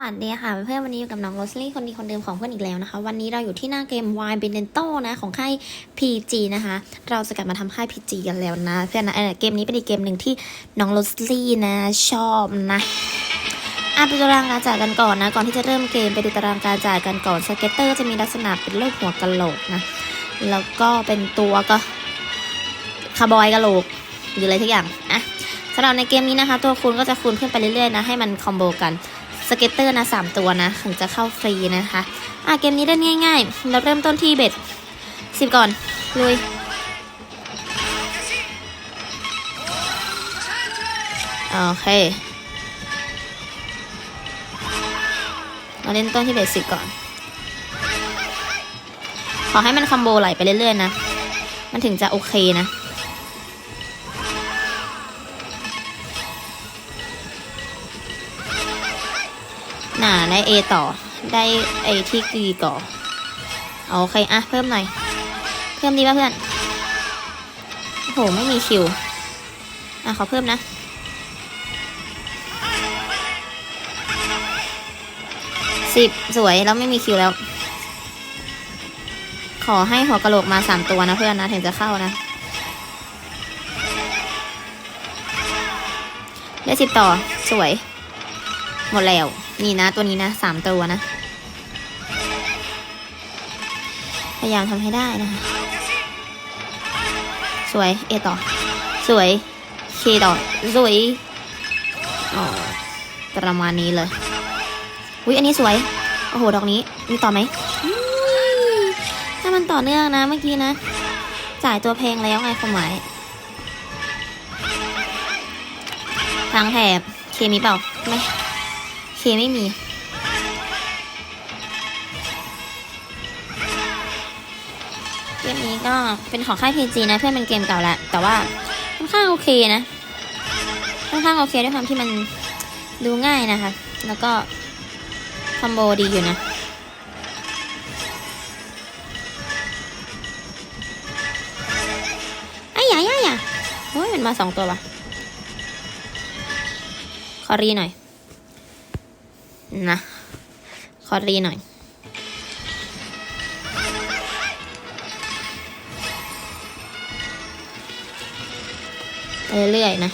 สวัสดีค่ะเพื่อนๆวันนี้อยู่กับน้องโรสลี่คนดีคนเดิมของเพื่อนอีกแล้วนะคะ วันนี้เราอยู่ที่หน้าเกม Y b e n e n t o นะของค่าย PG นะคะ เราจะกลับมาทำค่าย PG กันแล้วนะ เพื่อนนะเเกมนี้เป็นอีกเกมหนึ่งที่น้องโรสลี่นะชอบนะอะไปดูตารางการจ่ายกันก่อนนะ ก่อนที่จะเริ่มเกมไปดูตารางการจ่ายกันก่อนสเก็ตเตอร์จะมีลักษณะเป็นรูปหัวกะโหลกนะแล้วก็เป็นตัวก็คาร์บอยกะโหลกหรืออะไรทุกอย่างอะสำหรับในเกมนี้นะคะ ตัวคูณก็จะคูณขึ้นไปเรื่อยๆนะให้มันคอมโบกัน สเก็ตเตอร์นะสามตัวนะ ถึงจะเข้าฟรีนะคะ อะเกมนี้เล่นง่ายๆ เราเริ่มต้นที่เบ็ดสิบก่อนลุยโอเค เราเล่นต้นที่เบ็ดสิบก่อน ขอให้มันคอมโบไหลไปเรื่อยๆนะ มันถึงจะโอเคนะ หน่าได้เอต่อ ได้ไอที่กีก่อ โอเค อะ เพิ่มหน่อย เพิ่มดีป่ะเพื่อน โอ้โห ไม่มีคิว อะ ขอเพิ่มนะสิบสวย แล้วไม่มีคิวแล้ว ขอให้หัวกะโหลกมาสามตัวนะเพื่อนนะ ถึงจะเข้านะได้สิบต่อ สวย หมดแล้ว นี่นะตัวนี้นะสามตัวนะ พยายามทำให้ได้นะคะ สวย เอต่อ สวย เคต่อ สวยอ๋อประมาณนี้เลยอุ้ยอันนี้สวย โอ้โห ดอกนี้มีต่อไหม ถ้ามันต่อเนื่องนะเมื่อกี้นะ จ่ายตัวแพงแล้วไงความหมายทางแถบเคมีเปล่า ไม่ ไม่มี เกมนี้ก็เป็นของค่าย PG นะ เพื่อนเป็นเกมเก่าแหละ แต่ว่าค่อนข้างโอเคนะ ค่อนข้างโอเคด้วยความที่มันดูง่ายนะคะ แล้วก็คอมโบดีอยู่นะไอ้ยายายาโอ้ยมันมาสองตัววะขอรีหน่อย นะ ขอรีหน่อยไปเรื่อยๆนะ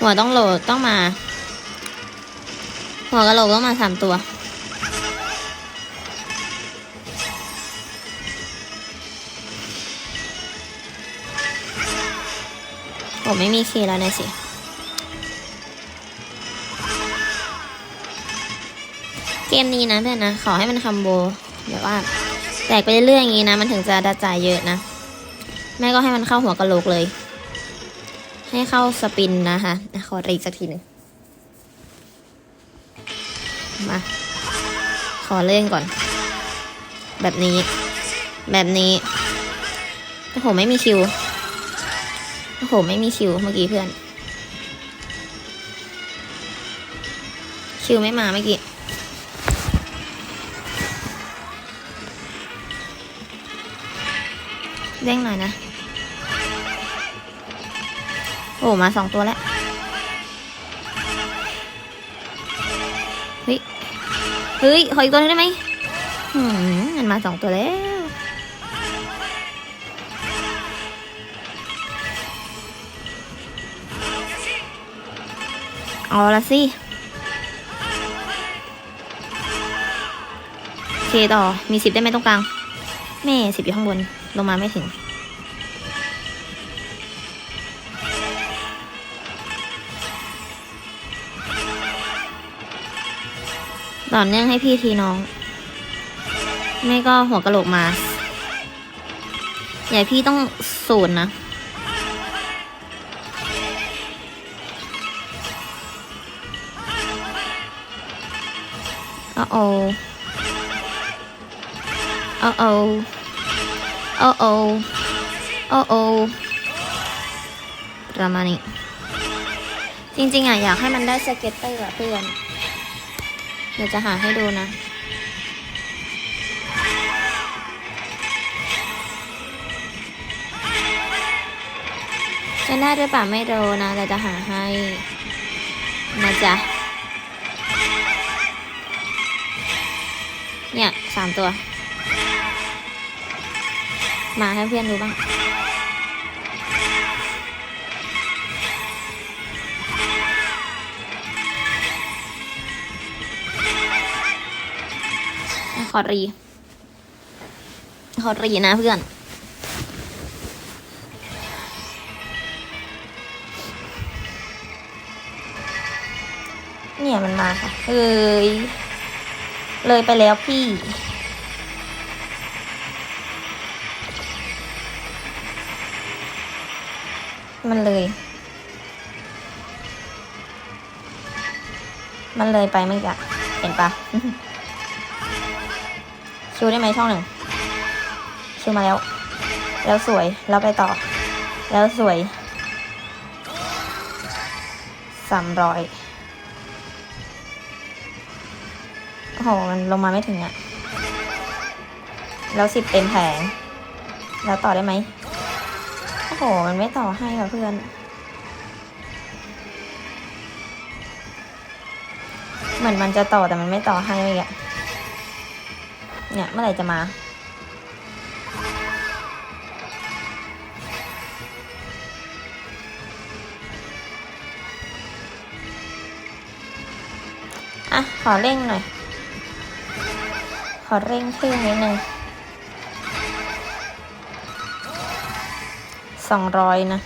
หัวต้องโหลดต้องมา หัวกระโหลกต้องมาสามตัว ผมไม่มีคีย์แล้วนะสิ เกมนี้นะเพื่อนนะ ขอให้มันคัมโบแบบว่า แตกไปเรื่อยๆอย่างนี้นะ มันถึงจะดัจ่ายเยอะนะ แม่ก็ให้มันเข้าหัวกะโหลกเลย ให้เข้าสปินนะคะอะขอรีกสักทีหนึ่งมา ขอเล่นก่อน แบบนี้ แบบนี้โอ้โหไม่มีคิว โอ้โห ไม่มีคิวเมื่อกี้เพื่อน คิวไม่มาเมื่อกี้เด้งหน่อยนะ โอ้ มาสองตัวแล้วเฮ้ย เฮ้ย ขออีกตัวได้ไหมหืมมันมาสองตัวแล้ว เอาละสิเคต่อ มีสิบได้ไหมตรงกลาง แม่สิบอยู่ข้างบน ลงมาไม่ถึง ต่อเนื่องให้พี่ทีน้อง ไม่ก็หัวกะโหลกมา อย่าพี่ต้องศูนย์นะ โอ้โอโอ้โอโอ้โอโอ้ประมาณนี้ จริงๆอะอยากให้มันได้สเก็ตเตอร์อะเพื่อน เดี๋ยวจะหาให้ดูนะจะได้ด้วยป่าไม่รู้นะแต่จะหาให้นะจ๊ะ สามตัว มาให้เพื่อนดูบ้างขอรี ขอรีนะเพื่อน เนี่ยมันมาค่ะเอ้ย เลยไปแล้วพี่ มันเลย มันเลยไปเมื่อกี้เห็นปะชิวได้ไหมช่องหนึ่งชิวมาแล้ว แล้วสวย แล้วไปต่อ แล้วสวยสามร้อย หมันลงมาไม่ถึงอะแล้วสิบเต็มแผง แล้วต่อได้ไหมโอ้โห มันไม่ต่อให้ค่ะเพื่อน เหมือนมันจะต่อแต่มันไม่ต่อให้เลยอะเนี่ยเมื่อไหร่จะมาอะขอเร่งหน่อย ขอเร่งเครื่องนิดนึงสองร้อยนะ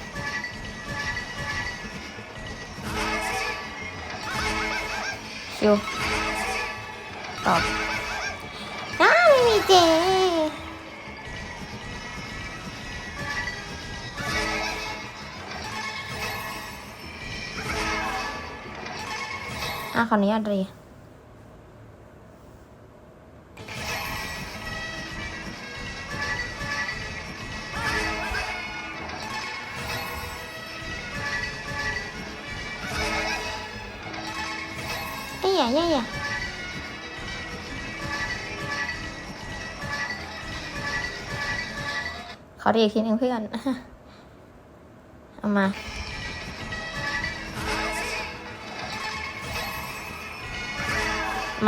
คิวตอบอ้าไม่มีเจอะขออนุญาตรี ขอเรียกทีหนึ่งเพื่อน เอามา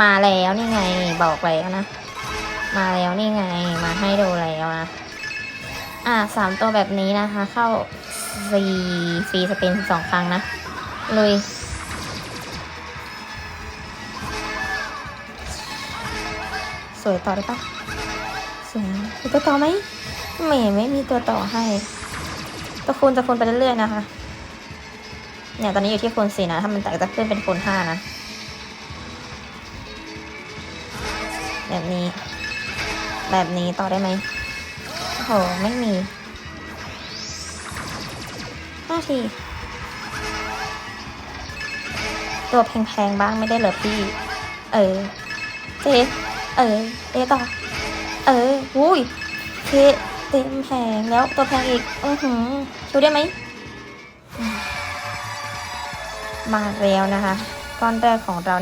มาแล้วนี่ไงบอกแล้วนะ มาแล้วนี่ไง มาให้ดูแล้วนะ อ่าสามตัวแบบนี้นะคะ เข้าสี่ฟรีสเปนสองครั้งนะลุยสวยต่อได้ปะสวยนะมีตัวต่อไหม ไม่ไม่มีตัวต่อให้ตัวคูณจะคูณไปเรื่อยๆนะคะ เนี่ยตอนนี้อยู่ที่คูณสี่นะถ้ามันแตกจะขึ้นเป็นคูณห้านะแบบนี้ แบบนี้ต่อได้ไหมโอ้โหไม่มีห้าที ตัวแพงๆบ้างไม่ได้เหรอพี่ เออเจเออเจต่อ เออ อุ้ยเค เต็มแพงแล้วตัวแพงอีกอือหือชูได้ไหม มาแล้วนะคะ ก้อนแรกของเรา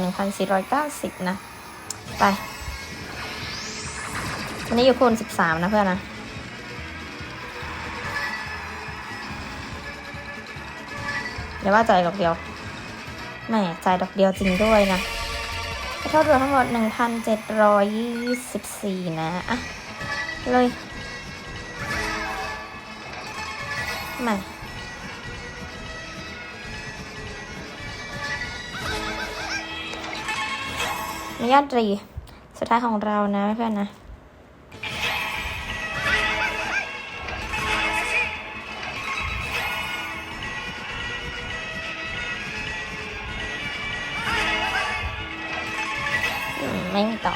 1,490 นะ ไปอันนี้อยู่คูณ13 นะเพื่อนนะเดี๋ยวว่าจ่ายดอกเดียวแหม่จ่ายดอกเดียวจริงด้วยนะเท่ารวมทั้งหมด 1,724 นะ อะ เลย มาอนุญาตรี สุดท้ายของเรานะเพื่อนนะไม่มีต่อ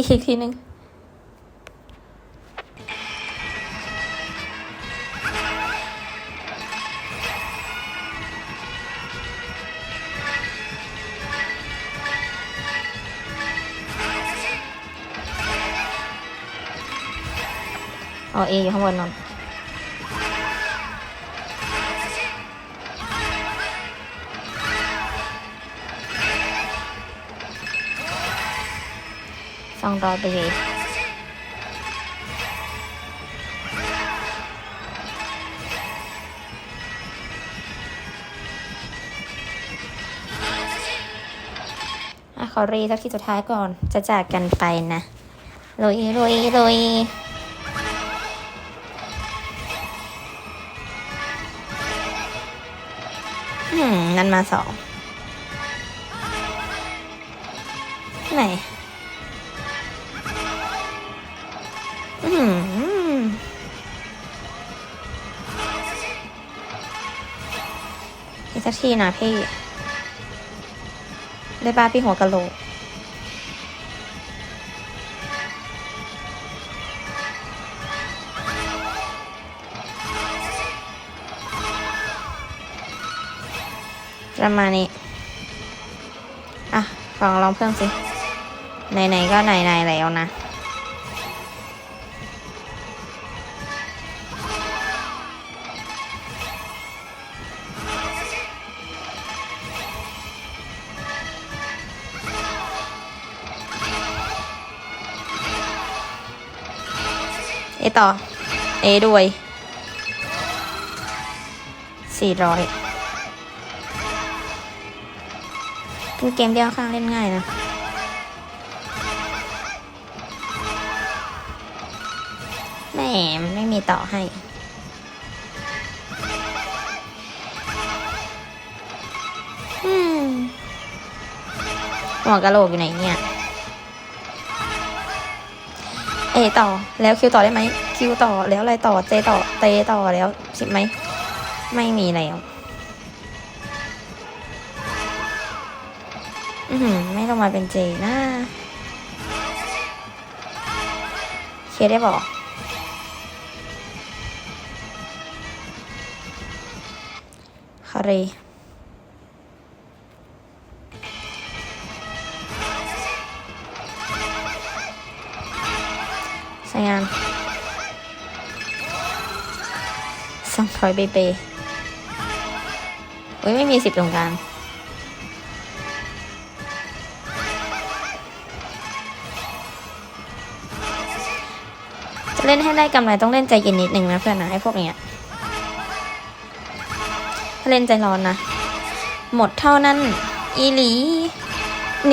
รีอีกทีหนึ่งอ๋อเออยู่ข้างบนนน สองรอไปเลยอะขอรีสักทีสุดท้ายก่อนจะจากกันไปนะลุยลุยลุยนั่นมาสองไหน อีกสักทีนะพี่ ได้ป้าพี่หัวกะโหลกประมาณนี้ อะลองลองเพิ่มสิ ไหนๆก็ไหนๆแล้วนะ เอต่อ เอด้วยสี่ร้อยเป็นเกมเดียวข้างเล่นง่ายนะแหม่มันไม่มีต่อให้หัวกะโหลกอยู่ไหนเนี่ย เอต่อแล้วคิวต่อได้ไหมคิวต่อแล้วอะไรต่อเจต่อเตต่อแล้วสิบไหมไม่มีแล้วอือหือไม่ลงมาเป็นเจนะเคได้บอกคาเร ใช้งานสองร้อยเบเบเฮ้ยไม่มีสิบตรงกลางจะเล่นให้ได้กำไรต้องเล่นใจเย็นนิดนึงนะเพื่อนนะไอ้พวกเนี้ยถ้าเล่นใจร้อนนะ หมดเท่านั้น อีหลี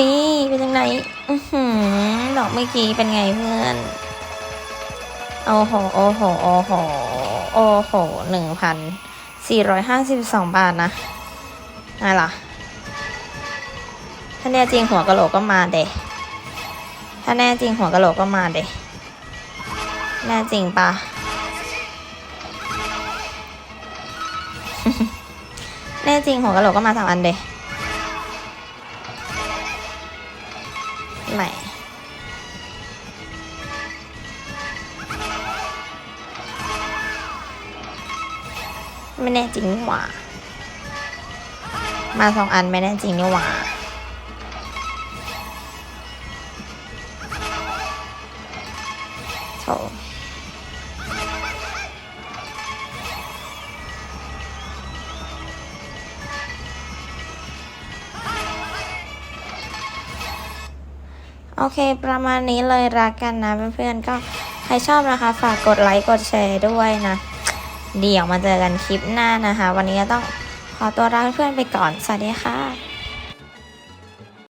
นี่เป็นยังไงอือหือดอกเมื่อกี้เป็นไงเพื่อน โอ้โห โอ้โห โอ้โห โอ้โหหนึ่งพันสี่ร้อยห้าสิบสองบาทนะอะไรล่ะ ถ้าแน่จริงหัวกะโหลกก็มาเดะถ้าแน่จริงหัวกะโหลกก็มาเดะแน่จริงปะแน่จริงหัวกะโหลกก็มาสามอันเดะ ริงหว่า มาสองอันไม่แน่จริงนี่หว่าโถโอเค ประมาณนี้เลยรักกันนะเพื่อนๆก็ใครชอบนะคะ ฝากกดไลค์ กดแชร์ด้วยนะ เดี๋ยวมาเจอกันคลิปหน้านะคะ วันนี้ต้องขอตัวลาเพื่อนไปก่อน สวัสดีค่ะ